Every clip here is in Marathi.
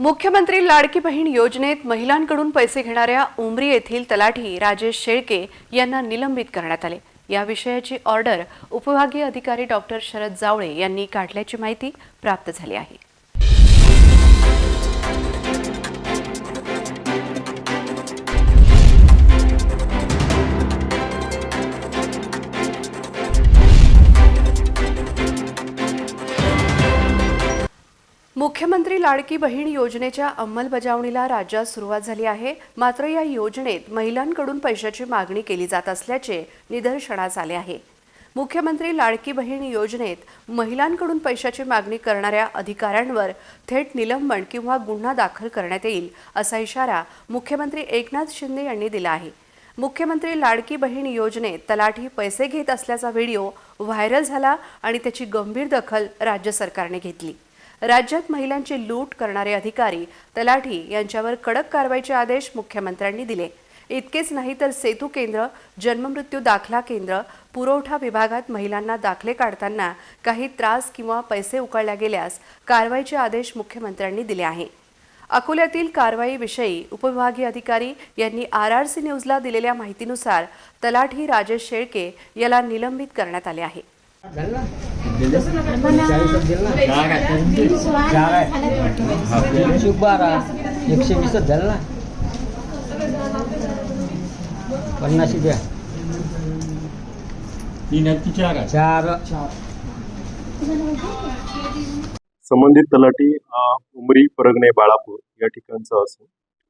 मुख्यमंत्री लाडकी बहीण योजनेत महिलांकडून पैसे घेणाऱ्या उमरी येथील तलाठी राजेश शेळके यांना निलंबित करण्यात आले. या विषयाची ऑर्डर उपविभागीय अधिकारी डॉक्टर शरद जावळे यांनी काढल्याची माहिती प्राप्त झाली आहे. मुख्यमंत्री लाडकी बहीण योजनेच्या अंमलबजावणीला राज्यात सुरुवात झाली आहे. मात्र या योजनेत महिलांकडून पैशाची मागणी केली जात असल्याचे निदर्शनास आले आहे. मुख्यमंत्री लाडकी बहीण योजनेत महिलांकडून पैशाची मागणी करणाऱ्या अधिकाऱ्यांवर थेट निलंबन किंवा गुन्हा दाखल करण्यात येईल असा इशारा मुख्यमंत्री एकनाथ शिंदे यांनी दिला आहे. मुख्यमंत्री लाडकी बहीण योजनेत तलाठी पैसे घेत असल्याचा व्हिडिओ व्हायरल झाला आणि त्याची गंभीर दखल राज्य सरकारने घेतली. राज्यात महिलांची लूट करणारे अधिकारी तलाठी यांच्यावर कडक कारवाईचे आदेश मुख्यमंत्र्यांनी दिले. इतकेच नाही तर सेतू केंद्र जन्ममृत्यू दाखला केंद्र पुरवठा विभागात महिलांना दाखले काढताना काही त्रास किंवा पैसे उकळल्या गेल्यास कारवाईचे आदेश मुख्यमंत्र्यांनी दिले आहे. अकोल्यातील कारवाईविषयी उपविभागीय अधिकारी यांनी आर आर सी न्यूजला दिलेल्या माहितीनुसार तलाठी राजेश शेळके याला निलंबित करण्यात आले आहे. एकशे बारा एकशे वीसच झालं ना द्या चार संबंधित तलाठी उमरी परगणे बाळापूर या ठिकाणचा असून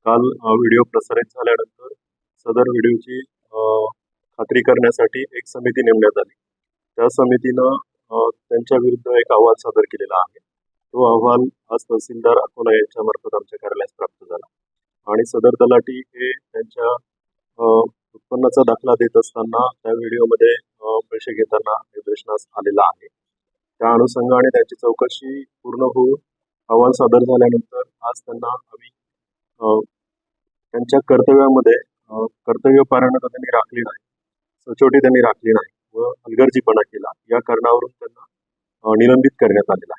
काल व्हिडिओ प्रसारित झाल्यानंतर सदर व्हिडिओची खात्री करण्यासाठी एक समिती नेमण्यात आली. त्या समितीनं त्यांच्या विरुद्ध एक अहवाल सादर केलेला आहे. तो अहवाल आज तहसीलदार अकोला यांच्या मार्फत आमच्या कार्यालयास प्राप्त झाला. आणि सदर तलाठी हे त्यांच्या उत्पन्नाचा दाखला देत असताना त्या व्हिडिओमध्ये पैसे घेताना निदर्शनास आलेला आहे. त्या अनुषंगाने त्याची चौकशी पूर्ण होऊन अहवाल सादर झाल्यानंतर आज त्यांना आम्ही त्यांच्या कर्तव्यामध्ये कर्तव्य पारायणता त्यांनी राखली नाही. सचोटी त्यांनी राखली नाही. व हलगर्जीपणा केला. या कारणावरून त्यांना निलंबित करण्यात आलेला आहे.